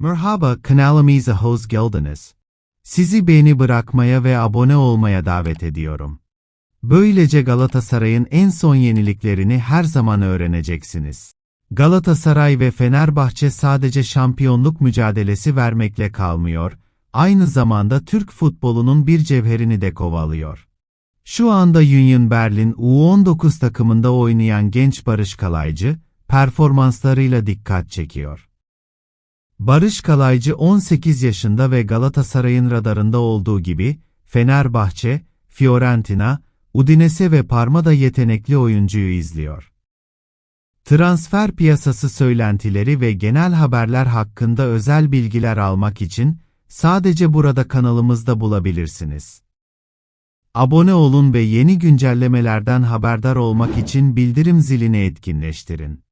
Merhaba, kanalımıza hoş geldiniz. Sizi beğeni bırakmaya ve abone olmaya davet ediyorum. Böylece Galatasaray'ın en son yeniliklerini her zaman öğreneceksiniz. Galatasaray ve Fenerbahçe sadece şampiyonluk mücadelesi vermekle kalmıyor, aynı zamanda Türk futbolunun bir cevherini de kovalıyor. Şu anda Union Berlin U19 takımında oynayan genç Barış Kalaycı, performanslarıyla dikkat çekiyor. Barış Kalaycı 18 yaşında ve Galatasaray'ın radarında olduğu gibi, Fenerbahçe, Fiorentina, Udinese ve Parma'da yetenekli oyuncuyu izliyor. Transfer piyasası söylentileri ve genel haberler hakkında özel bilgiler almak için, sadece burada kanalımızda bulabilirsiniz. Abone olun ve yeni güncellemelerden haberdar olmak için bildirim zilini etkinleştirin.